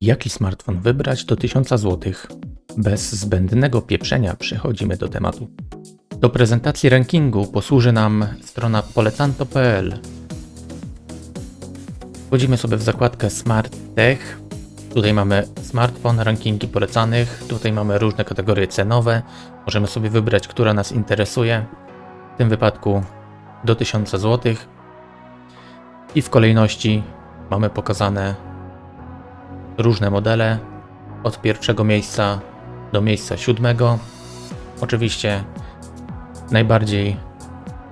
Jaki smartfon wybrać do 1000 zł? Bez zbędnego pieprzenia przechodzimy do tematu. Do prezentacji rankingu posłuży nam strona polecanto.pl. Wchodzimy sobie w zakładkę Smart Tech. Tutaj mamy smartfon, rankingi polecanych. Tutaj mamy różne kategorie cenowe. Możemy sobie wybrać, która nas interesuje. W tym wypadku do 1000 zł. I w kolejności mamy pokazane różne modele od pierwszego miejsca do miejsca siódmego. Oczywiście najbardziej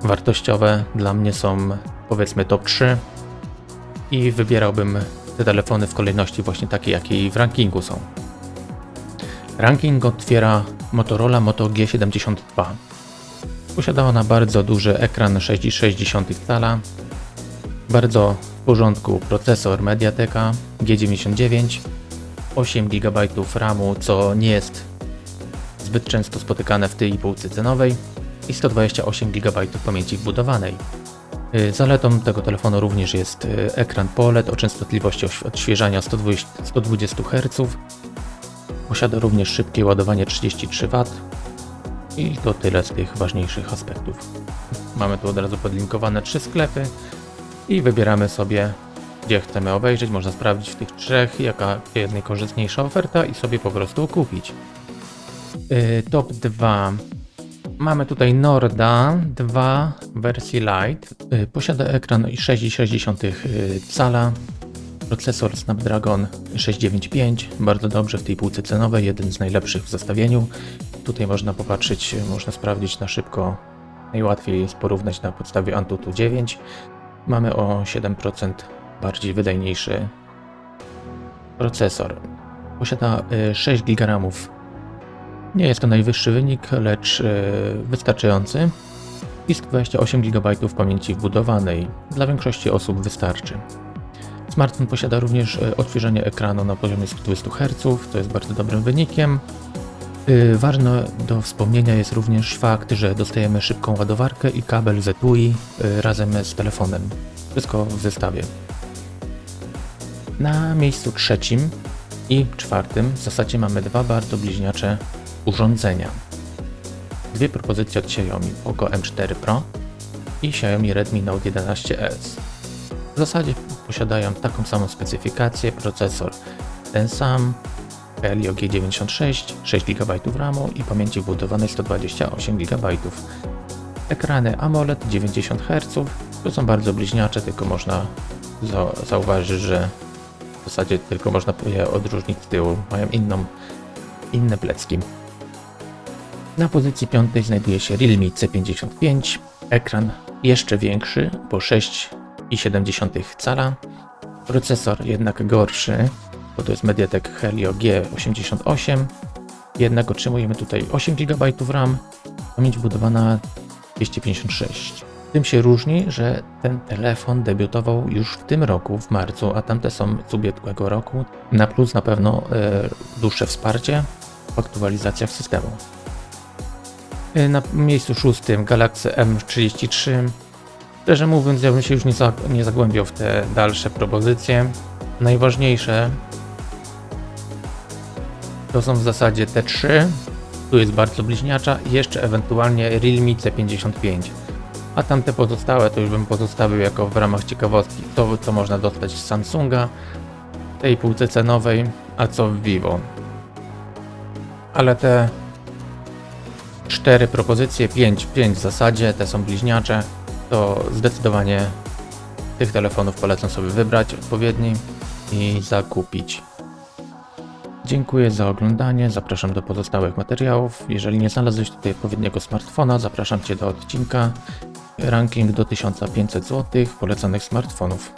wartościowe dla mnie są powiedzmy top 3 i wybierałbym te telefony w kolejności właśnie takiej, jakie w rankingu są. Ranking otwiera Motorola Moto G72. Posiada ona bardzo duży ekran 6,6 cala, bardzo w porządku procesor Mediateka G99, 8 GB RAMu, co nie jest zbyt często spotykane w tej półce cenowej i 128 GB pamięci wbudowanej. Y, Zaletą tego telefonu również jest y, ekran POLED o częstotliwości oś- odświeżania 120, 120 Hz. Posiada również szybkie ładowanie 33 W. I to tyle z tych ważniejszych aspektów. Mamy tu od razu podlinkowane trzy sklepy i wybieramy sobie, gdzie chcemy obejrzeć. Można sprawdzić w tych trzech, jaka jest najkorzystniejsza oferta i sobie po prostu kupić. Yy, top 2. Mamy tutaj Norda 2 w wersji Lite. Yy, Posiada ekran 6,6 yy, cala. Procesor Snapdragon 695, bardzo dobrze w tej półce cenowej, jeden z najlepszych w zestawieniu. Tutaj można popatrzeć, można sprawdzić na szybko, najłatwiej jest porównać na podstawie Antutu 9. Mamy o 7% bardziej wydajniejszy procesor. Posiada y, 6 GB RAMów. Nie jest to najwyższy wynik, lecz y, wystarczający. I 128 GB pamięci wbudowanej. Dla większości osób wystarczy. Smartfon posiada również y, odświeżenie ekranu na poziomie 120 Hz, co jest bardzo dobrym wynikiem. Y, Ważne do wspomnienia jest również fakt, że dostajemy szybką ładowarkę i kabel ZUI y, razem z telefonem. Wszystko w zestawie. Na miejscu trzecim i czwartym w zasadzie mamy dwa bardzo bliźniacze urządzenia. Dwie propozycje od Xiaomi Poco M4 Pro i Xiaomi Redmi Note 11S. W zasadzie posiadają taką samą specyfikację, procesor ten sam, Helio G96, 6 GB RAMu i pamięci wbudowanej 128 GB. Ekrany AMOLED 90 Hz, to są bardzo bliźniacze, tylko można za- zauważyć, że w zasadzie tylko można je odróżnić z tyłu, mają inną, inne plecki. Na pozycji piątej znajduje się Realme C55, ekran jeszcze większy, bo 6,7 cala, procesor jednak gorszy, bo to jest Mediatek Helio G88, jednak otrzymujemy tutaj 8 GB RAM, pamięć wbudowana 256. Tym się różni, że ten telefon debiutował już w tym roku, w marcu, a tamte są z ubiegłego roku. Na plus na pewno e, dłuższe wsparcie w aktualizacjach systemu. E, Na miejscu szóstym Galaxy M33. Szczerze mówiąc, ja bym się już nie, za, nie zagłębiał w te dalsze propozycje. Najważniejsze to są w zasadzie te trzy. Tu jest bardzo bliźniacza i jeszcze ewentualnie Realme C55. A tamte pozostałe to już bym pozostawił jako w ramach ciekawostki to, co można dostać z Samsunga, tej półce cenowej, a co w Vivo. Ale te cztery propozycje, 5, 5 w zasadzie, te są bliźniacze, to zdecydowanie tych telefonów polecam sobie wybrać odpowiedni i zakupić. Dziękuję za oglądanie, zapraszam do pozostałych materiałów. Jeżeli nie znalazłeś tutaj odpowiedniego smartfona, zapraszam Cię do odcinka ranking do 1500 zł polecanych smartfonów.